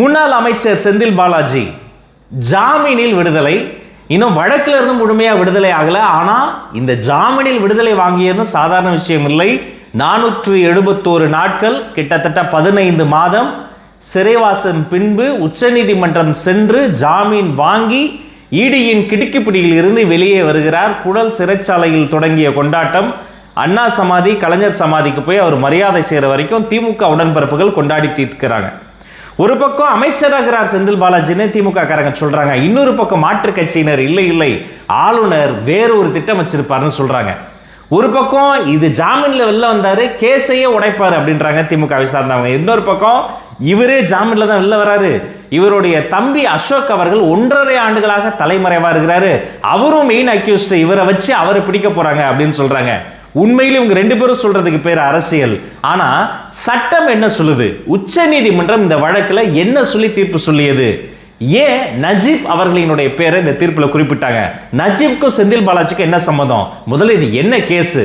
முன்னாள் அமைச்சர் செந்தில் பாலாஜி ஜாமீனில் விடுதலை இன்னும் வழக்கில் இருந்து முழுமையாக விடுதலை ஆகல. ஆனா இந்த ஜாமீனில் விடுதலை வாங்கியதும் சாதாரண விஷயம் இல்லை. நானூற்று எழுபத்தோரு நாட்கள் கிட்டத்தட்ட பதினைந்து மாதம் சிறைவாசம் பின்பு உச்சநீதிமன்றம் சென்று ஜாமீன் வாங்கி ஈடியின் கிடுக்கிப்பிடியில் இருந்து வெளியே வருகிறார். புழல் சிறைச்சாலையில் தொடங்கிய கொண்டாட்டம். அண்ணா சமாதி கலைஞர் சமாதிக்கு போய் அவர் மரியாதை செய்கிற வரைக்கும் திமுக உடன்பிறப்புகள் கொண்டாடி தீர்க்கிறாங்க. ஒரு பக்கம் அமைச்சராகிறார் செந்தில் பாலாஜின்னு திமுக காரங்க சொல்றாங்க. இன்னொரு பக்கம் மாற்று கட்சியினர் இல்லை இல்லை. ஆளுநர் வேறு ஒரு திட்டம் வச்சிருப்பாருன்னு சொல்றாங்க. ஒரு பக்கம் இது ஜாமீன்ல வெளில வந்தாரு கேஸையே உடைப்பாரு அப்படின்றாங்க திமுக சார்ந்தவங்க இன்னொரு பக்கம் இவரே ஜாமீன்ல தான் வெளில வராரு. இவருடைய தம்பி அசோக் அவர்கள் ஒன்றரை ஆண்டுகளாக தலைமறைவா இருக்கிறாரு. அவரும் மெயின் அக்யூஸ்ட் இவரை வச்சு அவரை பிடிக்க போறாங்க அப்படின்னு சொல்றாங்க. உண்மையில் இவங்க ரெண்டு பேரும் சொல்றதுக்கு பேர் அரசியல். ஆனா சட்டம் என்ன சொல்லுது? உச்ச நீதிமன்றம் இந்த வழக்குல என்ன சொல்லி தீர்ப்பு சொல்லியது? ஏன் நஜீப் அவர்களினுடைய பேரை இந்த தீர்ப்புல குறிப்பிட்டாங்க? நஜீப்க்கும் செந்தில் பாலாஜிக்கும் என்ன சம்மதம் முதல்ல இது என்ன கேஸு?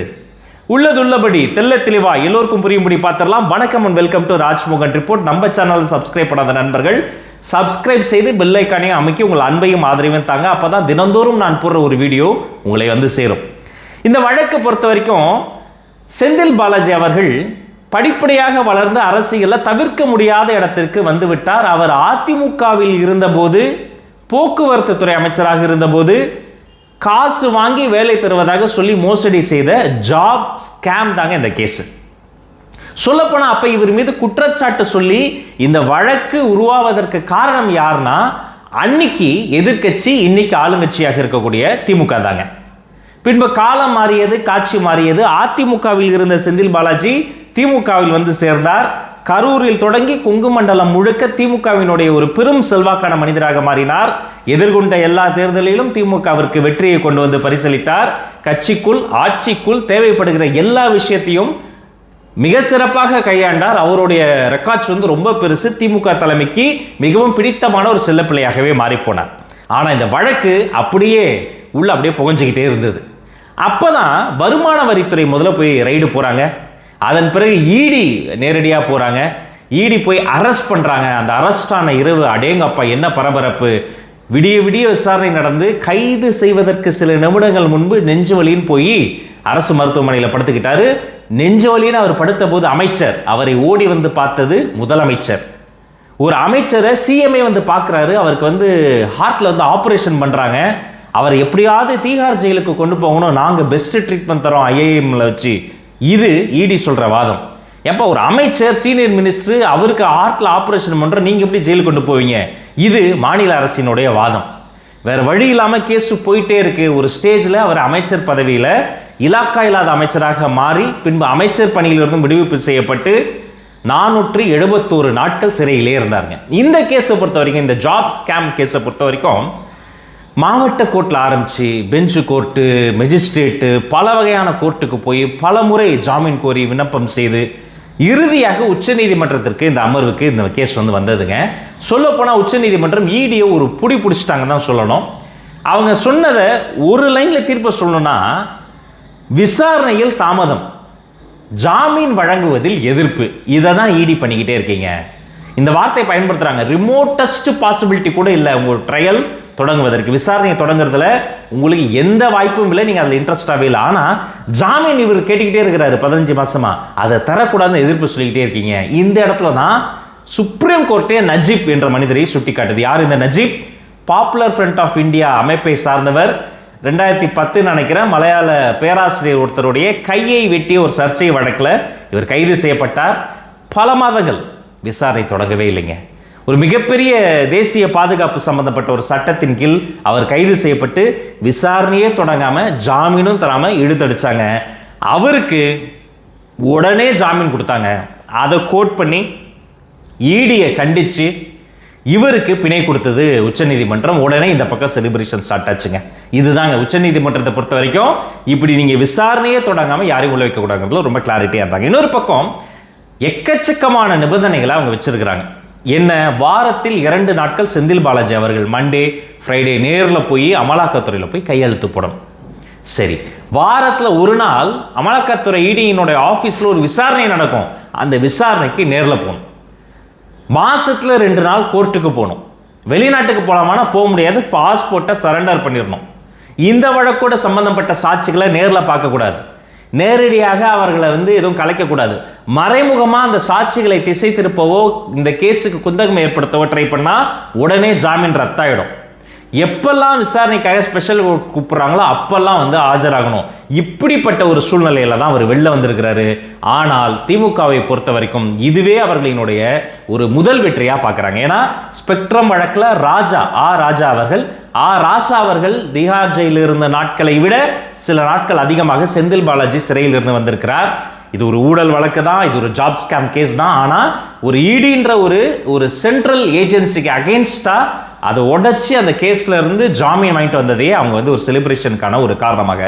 உள்ளது உள்ளபடி தெல்ல தெளிவா எல்லோருக்கும் புரியும்படி பார்த்துடலாம். வணக்கம் and welcome to Rajmohan report நம்ம சேனல் சப்ஸ்கிரைப் பண்ணாத நண்பர்கள் சப்ஸ்கிரைப் செய்து பெல் ஐக்கானையும் அமைக்கி உங்கள் அன்பையும் ஆதரவையும் தாங்க. அப்பதான் தினந்தோறும் நான் போடுற ஒரு வீடியோ உங்களை வந்து சேரும். இந்த வழக்கை பொறுத்த வரைக்கும் செந்தில் பாலாஜி அவர்கள் படிப்படியாக வளர்ந்து அரசியலில் தவிர்க்க முடியாத இடத்திற்கு வந்துவிட்டார். அவர் அதிமுகவில் இருந்தபோது போக்குவரத்து துறை அமைச்சராக இருந்தபோது காசு வாங்கி வேலை தருவதாக சொல்லி மோசடி செய்த ஜாப் ஸ்கேம் தாங்க இந்த கேஸ். சொல்லப்போனால் அப்போ இவர் மீது குற்றச்சாட்டு சொல்லி இந்த வழக்கு உருவாவதற்கு காரணம் யாருன்னா அன்னைக்கு எதிர்க்கட்சி இன்னைக்கு ஆளுங்கட்சியாக இருக்கக்கூடிய திமுக தாங்க. பின்பு காலம் மாறியது காட்சி மாறியது. அதிமுகவில் இருந்த செந்தில் பாலாஜி திமுகவில் வந்து சேர்ந்தார். கரூரில் தொடங்கி கொங்கு மண்டலம் முழுக்க திமுகவினுடைய ஒரு பெரும் செல்வாக்கான மனிதராக மாறினார். எதிர்கொண்ட எல்லா தேர்தலிலும் திமுகவிற்கு வெற்றியை கொண்டு வந்து பரிசளித்தார். கட்சிக்குள் ஆட்சிக்குள் தேவைப்படுகிற எல்லா விஷயத்தையும் மிக சிறப்பாக கையாண்டார். அவருடைய ரெக்கார்ட்ஸ் வந்து ரொம்ப பெருசு. திமுக தலைமைக்கு மிகவும் பிடித்தமான ஒரு செல்லப்பிள்ளையாகவே மாறிப்போனார் ஆனால் இந்த வழக்கு அப்படியே உள்ள அப்படியே புகஞ்சிக்கிட்டே இருந்தது. அப்போ தான் வருமான வரித்துறை முதல்ல போய் ரைடு போகிறாங்க அதன் பிறகு ஈடி நேரடியாக போகிறாங்க ஈடி போய் அரெஸ்ட் பண்ணுறாங்க அந்த அரெஸ்டான இரவு அடேங்கப்பா என்ன பரபரப்பு? விடிய விடிய விசாரணை நடந்து கைது செய்வதற்கு சில நிமிடங்கள் முன்பு நெஞ்சு வலின்னு போய் அரசு மருத்துவமனையில் படுத்துக்கிட்டாரு. நெஞ்சு வலின்னு அவர் படுத்த போது அமைச்சர் அவரை ஓடி வந்து பார்த்தது முதலமைச்சர். ஒரு அமைச்சரை சிஎம்ஏ வந்து பார்க்குறாரு. அவருக்கு வந்து ஹார்ட்டில் வந்து ஆப்ரேஷன் பண்ணுறாங்க அவர் எப்படியாவது தீகார் ஜெயிலுக்கு கொண்டு போகணும். நாங்கள் பெஸ்ட் ட்ரீட்மெண்ட் தரோம் ஐஏஎம்ல வச்சு. இது இடி சொல்கிற வாதம். எப்போ ஒரு அமைச்சர் சீனியர் மினிஸ்டர் அவருக்கு ஹார்ட்டில் ஆப்ரேஷன் பண்ணுற நீங்கள் எப்படி ஜெயிலுக்கு கொண்டு போவீங்க? இது மாநில அரசினுடைய வாதம். வேறு வழி இல்லாமல் கேஸு போயிட்டே இருக்கு. ஒரு ஸ்டேஜில் அவர் அமைச்சர் பதவியில் இலாக்கா இல்லாத அமைச்சராக மாறி பின்பு அமைச்சர் பணியிலிருந்து விடுவிப்பு செய்யப்பட்டு நானூற்றி எழுபத்தோரு நாட்கள் சிறையிலே இருந்தாருங்க. இந்த கேஸை பொறுத்த வரைக்கும் இந்த ஜாப் ஸ்கேம் கேஸை பொறுத்த வரைக்கும் மாவட்ட கோர்ட்டில் ஆரம்பித்து பெஞ்சு கோர்ட்டு மெஜிஸ்ட்ரேட்டு பல வகையான கோர்ட்டுக்கு போய் பல முறை ஜாமீன் கோரி விண்ணப்பம் செய்து இறுதியாக உச்சநீதிமன்றத்திற்கு இந்த அமர்வுக்கு இந்த கேஸ் வந்து வந்ததுங்க. சொல்லப்போனால் உச்சநீதிமன்றம் ஈடியை ஒரு புடி பிடிச்சிட்டாங்க தான் சொல்லணும். அவங்க சொன்னதை ஒரு லைனில் தீர்ப்பை சொல்லணும்னா விசாரணையில் தாமதம். ஜாமீன் வழங்குவதில் எதிர்ப்பு. இதை தான் ஈடி பண்ணிக்கிட்டே இருக்கீங்க. இந்த வார்த்தை பயன்படுத்துகிறாங்க ரிமோட்டஸ்ட் பாசிபிலிட்டி கூட இல்லை. உங்கள் ட்ரையல் தொடங்குவதற்கு விசாரணையை தொடங்குறதுல உங்களுக்கு எந்த வாய்ப்பும் இல்லை நீங்கள் அதில் இன்ட்ரெஸ்டாகவே இல்லை. ஆனால் ஜாமீன் இவர் கேட்டுக்கிட்டே இருக்கிறாரு பதினஞ்சு மாதமாக அதை தரக்கூடாதுன்னு எதிர்ப்பு சொல்லிக்கிட்டே இருக்கீங்க. இந்த இடத்துல தான் சுப்ரீம் கோர்ட்டே நஜீப் என்ற மனிதரை சுட்டி காட்டுது யார் இந்த Najeeb? Popular friend of India அமைப்பை சார்ந்தவர். ரெண்டாயிரத்தி பத்து நினைக்கிறேன் மலையாள பேராசிரியர் ஒருத்தருடைய கையை வெட்டி ஒரு சர்ச்சை வழக்கில். இவர் கைது செய்யப்பட்டார். பல மாதங்கள் விசாரணை தொடங்கவே இல்லைங்க. ஒரு மிகப்பெரிய தேசிய பாதுகாப்பு சம்பந்தப்பட்ட ஒரு சட்டத்தின் கீழ் அவர் கைது செய்யப்பட்டு விசாரணையே தொடங்காமல் ஜாமீனும் தராமல் இழுத்தடிச்சாங்க. அவருக்கு உடனே ஜாமீன் கொடுத்தாங்க. அதை கோட் பண்ணி ஈடியை கண்டித்து இவருக்கு பிணை கொடுத்தது உச்சநீதிமன்றம். உடனே இந்த பக்கம் செலிப்ரேஷன் ஸ்டார்ட் ஆச்சுங்க. இதுதாங்க. உச்சநீதிமன்றத்தை பொறுத்த வரைக்கும் இப்படி நீங்கள் விசாரணையே தொடங்காமல் யாரையும் உள்ள வைக்கக்கூடாதுல ரொம்ப கிளாரிட்டியாக இருந்தாங்க. இன்னொரு பக்கம் எக்கச்சக்கமான நிபந்தனைகளை அவங்க வச்சுருக்கிறாங்க. என்ன வாரத்தில் இரண்டு நாட்கள் செந்தில் பாலாஜி அவர்கள் மண்டே ஃப்ரைடே நேரில் போய் அமலாக்கத்துறையில் போய் கையெழுத்து போடணும். சரி வாரத்தில் ஒரு நாள் அமலாக்கத்துறை இடியினுடைய ஆஃபீஸில் ஒரு விசாரணை நடக்கும். அந்த விசாரணைக்கு நேரில் போகணும். மாதத்தில் ரெண்டு நாள் கோர்ட்டுக்கு போகணும். வெளிநாட்டுக்கு போகலாமானா போக முடியாது பாஸ்போர்ட்டை சரண்டர் பண்ணிடணும். இந்த வழக்கோட சம்பந்தப்பட்ட சாட்சிகளை நேரில் பார்க்கக்கூடாது. நேரடியாக அவர்களை வந்து எதுவும் கலைக்கக்கூடாது. மறைமுகமாக அந்த சாட்சிகளை திசை திருப்பவோ இந்த கேஸுக்கு குந்தகம் ஏற்படுத்தவோ ட்ரை பண்ணால் உடனே ஜாமீன் ரத்தாயிடும். எப்பெல்லாம் விசாரணைக்காக ஸ்பெஷல் கூப்பிட்றாங்களோ அப்பெல்லாம் வந்து ஆஜராகணும். இப்படிப்பட்ட ஒரு சூழ்நிலையில தான் அவர் வெளில வந்திருக்கிறாரு. ஆனால் திமுகவை பொறுத்த வரைக்கும் இதுவே அவர்களினுடைய ஒரு முதல் வெற்றியாக பார்க்குறாங்க. ஏன்னா ஸ்பெக்ட்ரம் வழக்கில் ராஜா ஆ ராஜா அவர்கள் ஆ ராசா அவர்கள் திகார் ஜெயிலில் இருந்த நாட்களை விட சில நாட்கள் அதிகமாக செந்தில் பாலாஜி சிறையில் இருந்து வந்திருக்கிறார். இது ஒரு ஊழல் வழக்கு தான் இது ஒரு ஜாப் ஸ்கேம் கேஸ் தான். ஆனால் ஒரு ஈடின்ற ஒரு ஒரு சென்ட்ரல் ஏஜென்சிக்கு அகெயின்ஸ்டாக அதை உடச்சி அந்த கேஸ்ல இருந்து ஜாமீன் வாங்கிட்டு வந்ததையே அவங்க வந்து ஒரு செலிப்ரேஷனுக்கான ஒரு காரணமாக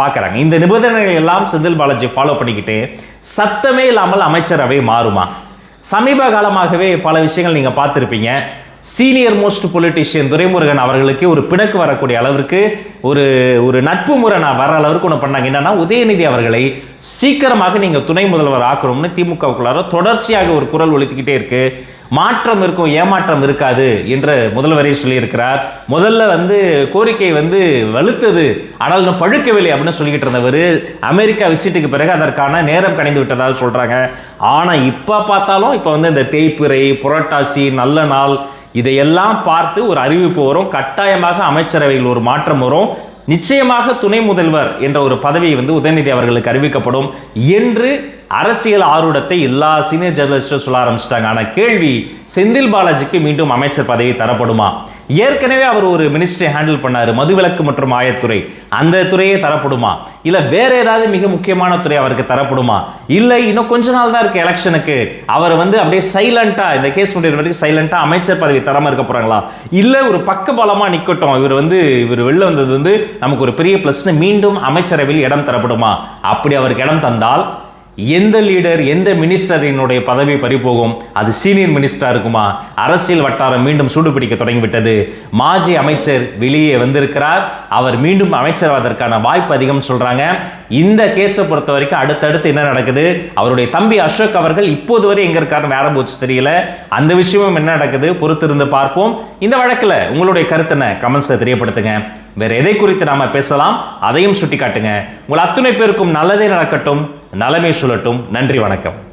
பார்க்குறாங்க. இந்த நிபந்தனைகள் எல்லாம் செந்தில் பாலாஜி ஃபாலோ பண்ணிக்கிட்டு சத்தமே இல்லாமல் அமைச்சரவை மாறுமா? சமீப காலமாகவே பல விஷயங்கள் நீங்கள் பார்த்துருப்பீங்க. சீனியர் மோஸ்ட் பொலிட்டிஷியன் துரைமுருகன் அவர்களுக்கு ஒரு பிணக்கு வரக்கூடிய அளவிற்கு ஒரு ஒரு நட்பு முறை நான் வர அளவுக்கு ஒன்று பண்ணாங்க. என்னன்னா உதயநிதி அவர்களை சீக்கிரமாக நீங்கள் துணை முதல்வர் ஆக்கணும்னு திமுகவுக்குள்ளார தொடர்ச்சியாக ஒரு குரல் ஒழித்துக்கிட்டே இருக்குது மாற்றம் இருக்கும் ஏமாற்றம் இருக்காது என்று முதல்வரே சொல்லியிருக்கிறார். முதல்ல வந்து கோரிக்கை வந்து வலுத்தது ஆனால் இன்னும் பழுக்கவில்லை அப்படின்னு சொல்லிக்கிட்டு இருந்தவர். அமெரிக்கா விசிட்டுக்கு பிறகு அதற்கான நேரம் கணிந்து விட்டதாக சொல்கிறாங்க ஆனால் இப்போ பார்த்தாலும் இப்போ வந்து இந்த தேய்ப்பிறை புரட்டாசி நல்ல நாள் இதையெல்லாம் பார்த்து ஒரு அறிவிப்பு வரும். கட்டாயமாக அமைச்சரவையில் ஒரு மாற்றம் வரும். நிச்சயமாக துணை முதல்வர் என்ற ஒரு பதவி வந்து உதயநிதி அவர்களுக்கு அறிவிக்கப்படும் என்று அரசியல் ஆர்வத்தை எல்லா சீனியர் ஜெர்னலிஸ்டும் சொல்ல ஆரம்பிச்சிட்டாங்க. ஆனால் கேள்வி செந்தில் பாலாஜிக்கு மீண்டும் அமைச்சர் பதவி தரப்படுமா? ஏற்கனவே அவர் ஒரு மினிஸ்ட்ரி ஹேண்டில் பண்ணாரு மதுவிலக்கு மற்றும் ஆயத்துறை. அந்த துறையே தரப்படுமா? இல்லை வேற ஏதாவது மிக முக்கியமான துறை அவருக்கு தரப்படுமா? இல்லை இன்னும் கொஞ்ச நாள் தான் இருக்கு எலெக்ஷனுக்கு அவர் வந்து அப்படியே சைலண்டா இந்த கேஸ் முடிகிற வரைக்கும் சைலண்டா அமைச்சர் பதவி தராம இருக்க போறாங்களா? இல்லை ஒரு பக்க பலமா நிக்கட்டும். இவர் வந்து இவர் வெளில வந்தது வந்து நமக்கு ஒரு பெரிய ப்ளஸ்னு மீண்டும் அமைச்சரவையில் இடம் தரப்படுமா? அப்படி அவருக்கு இடம் தந்தால் எந்த லீடர் எந்த மினிஸ்டரினுடைய பதவி பறிபோகும்? அது சீனியர் மினிஸ்டராக இருக்குமா? அரசியல் வட்டாரம் மீண்டும் சூடுபிடிக்க தொடங்கிவிட்டது. மாஜி அமைச்சர் வெளியே வந்திருக்கிறார். அவர் மீண்டும் அமைச்சராவதற்கான வாய்ப்பு அதிகம் சொல்றாங்க. இந்த கேஸை பொறுத்த வரைக்கும் அடுத்தடுத்து என்ன நடக்குது? அவருடைய தம்பி அசோக் அவர்கள் இப்போது வரை எங்க இருக்காருன்னு வேற போச்சு தெரியல. அந்த விஷயமும் என்ன நடக்குது? பொறுத்திருந்து பார்ப்போம். இந்த வழக்கில் உங்களுடைய கருத்து கமெண்ட்ஸில் தெரியப்படுத்துங்க. வேற எதை குறித்து நாம பேசலாம்? அதையும் சுட்டி காட்டுங்க உங்கள் அத்துணை பேருக்கும் நல்லதே நடக்கட்டும் நலமே சுழட்டும். நன்றி வணக்கம்.